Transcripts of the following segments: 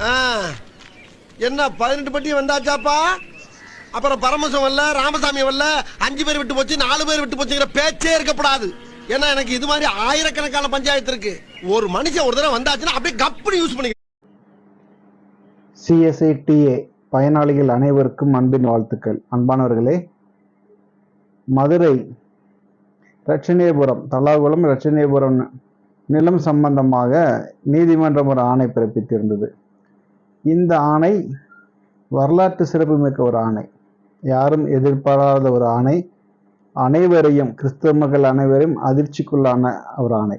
ஆ, என்ன பதினெட்டு பட்டி வந்தாச்சாப்பா? அப்புறம் பரமசம் வரல ராமசாமி வரல அஞ்சு பேர் விட்டு போச்சு நாலு பேர் விட்டு போச்சுங்கிற பேச்சே இருக்கப்படாது ஏன்னா எனக்கு இது மாதிரி ஆயிரக்கணக்கான பஞ்சாயத்து இருக்கு. ஒரு மனுஷன் ஒரு தடவை வந்தாச்சுன்னா அப்படியே கப்புனு யூஸ் பண்ணி சிஎஸ்ஐடிஏ பயனாளிகள் அனைவருக்கும் அன்பின் வாழ்த்துக்கள். அன்பானவர்களே மதுரை ரட்சணியபுரம் தலாகுளம் ரட்சணியபுரம் நிலம் சம்பந்தமாக நீதிமன்றம் ஒரு ஆணை பிறப்பித்திருந்தது. இந்த ஆணை வரலாற்று சிறப்புமிக்க ஒரு ஆணை. யாரும் எதிர்பாராத ஒரு ஆணை. அனைவரையும் கிறிஸ்தவ மக்கள் அனைவரையும் அதிர்ச்சிக்குள்ளான ஒரு ஆணை.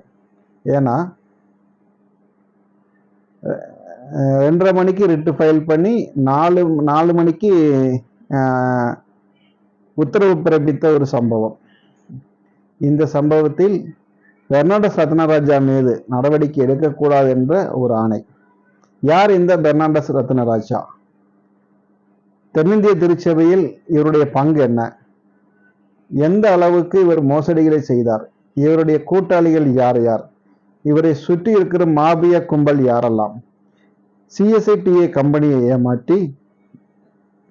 ஏன்னா ரெண்டரை மணிக்கு ரிட்டு ஃபைல் பண்ணி நாலு நாலு மணிக்கு உத்தரவு பிறப்பித்த ஒரு சம்பவம். இந்த சம்பவத்தில் பெர்னாண்டஸ் சத்னராஜா மீது நடவடிக்கை எடுக்கக்கூடாது என்ற ஒரு ஆணை. யார் இந்த பெர்னாண்டஸ் ரத்னராஜா? தென்னிந்திய திருச்சபையில் இவருடைய பங்கு என்ன? எந்த அளவுக்கு இவர் மோசடிகளை செய்தார்? இவருடைய கூட்டாளிகள் யார் யார்? இவரை சுற்றி இருக்கிற மாபிய கும்பல் யாரெல்லாம்? சிஎஸ்ஐடிஏ கம்பெனியை ஏமாற்றி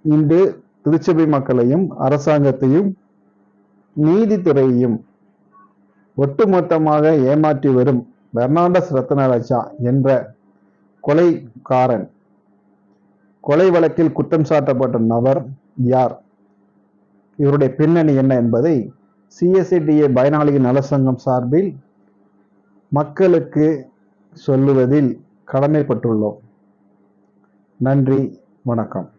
இன்று திருச்சபை மக்களையும் அரசாங்கத்தையும் நீதித்துறையையும் ஒட்டுமொத்தமாக ஏமாற்றி வரும் பெர்னாண்டஸ் ரத்னராஜா என்ற கொலைக்காரன் கொலை வழக்கில் குற்றம் சாட்டப்பட்ட நபர் யார்? இவருடைய பின்னணி என்ன என்பதை சிஎஸ்ஐடிஏ பயனாளிகள் நலசங்கம் சார்பில் மக்களுக்கு சொல்லுவதில் கடமைப்பட்டுள்ளோம். நன்றி வணக்கம்.